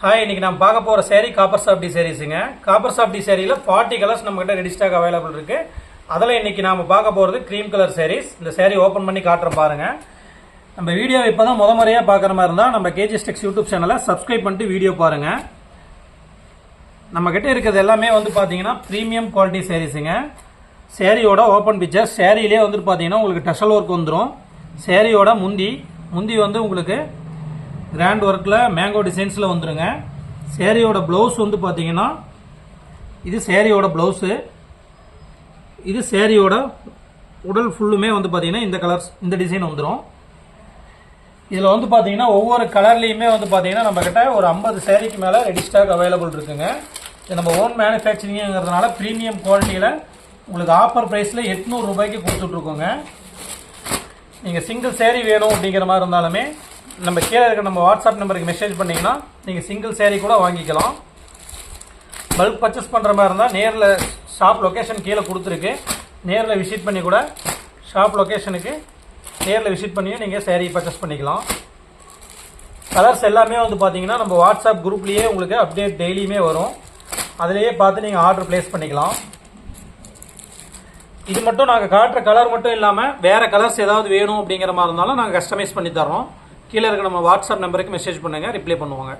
Hi இன்னைக்கு நம்ம பார்க்க போகிற சேரீ காப்பர் சாப்டி சாரீஸுங்க காப்பர் சாப்டி சேரீயில் ஃபார்ட்டி கலர்ஸ் நம்மக்கிட்ட ரெடி ஸ்டாக் அவைலபிள் இருக்குது அதில் இன்னைக்கு நாம் பார்க்க போகிறது க்ரீம் கலர் சேரீஸ் இந்த சேரீ ஓப்பன் பண்ணி காட்டுறேன் பாருங்கள் நம்ம வீடியோ இப்போ தான் முத முறையாக பார்க்குற மாதிரி இருந்தால் நம்ம கேஜி ஸ்டெக்ஸ் யூடியூப் சேனலை சப்ஸ்கிரைப் பண்ணிட்டு வீடியோ பாருங்கள் நம்மக்கிட்ட இருக்கிறது எல்லாமே வந்து பார்த்தீங்கன்னா ப்ரீமியம் குவாலிட்டி சேரீஸுங்க சேரீயோட ஓப்பன் பிக்சர் சேரீலே வந்துட்டு பார்த்தீங்கன்னா உங்களுக்கு டஷல் ஒர்க் வந்துடும் சேரீயோட முந்தி முந்தி வந்து உங்களுக்கு கிராண்ட் ஒர்க்கில் மேங்கோ டிசைன்ஸில் வந்துடுங்க சேரீயோட ப்ளவுஸ் வந்து பார்த்தீங்கன்னா இது சேரீயோட ப்ளவுஸு இது சேரீயோட உடல் ஃபுல்லுமே வந்து பார்த்தீங்கன்னா இந்த கலர்ஸ் இந்த டிசைன் வந்துடும் இதில் வந்து பார்த்தீங்கன்னா ஒவ்வொரு கலர்லேயுமே வந்து பார்த்தீங்கன்னா நம்மக்கிட்ட ஒரு ஐம்பது சேரீக்கு மேலே ரெடி ஸ்டாக் அவைலபிள் இருக்குங்க. இது நம்ம ஓன் மேனுஃபேக்சரிங்கிறதுனால ப்ரீமியம் குவாலிட்டியில் உங்களுக்கு ஆஃபர் ப்ரைஸில் எட்நூறு ரூபாய்க்கு கொடுத்துட்ருக்கோங்க நீங்கள் சிங்கிள் சேரீ வேணும் அப்படிங்கிற மாதிரி இருந்தாலுமே நம்ம கீழே இருக்க நம்ம வாட்ஸ்அப் நம்பருக்கு மெசேஜ் பண்ணிங்கன்னா நீங்கள் சிங்கிள் சேரீ கூட வாங்கிக்கலாம். பல்க் பர்ச்சேஸ் பண்ணுற மாதிரி இருந்தால் நேரில் ஷாப் லொக்கேஷன் கீழே கொடுத்துருக்கு. நேரில் விசிட் பண்ணி கூட ஷாப் லொக்கேஷனுக்கு நேரில் விசிட் பண்ணியும் நீங்கள் சேரீ பர்ச்சேஸ் பண்ணிக்கலாம். கலர்ஸ் எல்லாமே வந்து பார்த்தீங்கன்னா நம்ம வாட்ஸ்அப் குரூப்லேயே உங்களுக்கு அப்டேட் டெய்லியுமே வரும். அதிலேயே பார்த்து நீங்கள் ஆர்டர் ப்ளேஸ் பண்ணிக்கலாம். இது மட்டும் நாங்கள் காட்டுற கலர் மட்டும் இல்லாமல் வேறு கலர்ஸ் ஏதாவது வேணும் அப்படிங்கிற மாதிரி இருந்தாலும் நாங்கள் கஸ்டமைஸ் பண்ணி தரோம் கீழே இருக்க நம்ம வாட்ஸ்அப் நம்பருக்கு மெசேஜ் பண்ணுங்கள் ரிப்ளை பண்ணுவாங்க.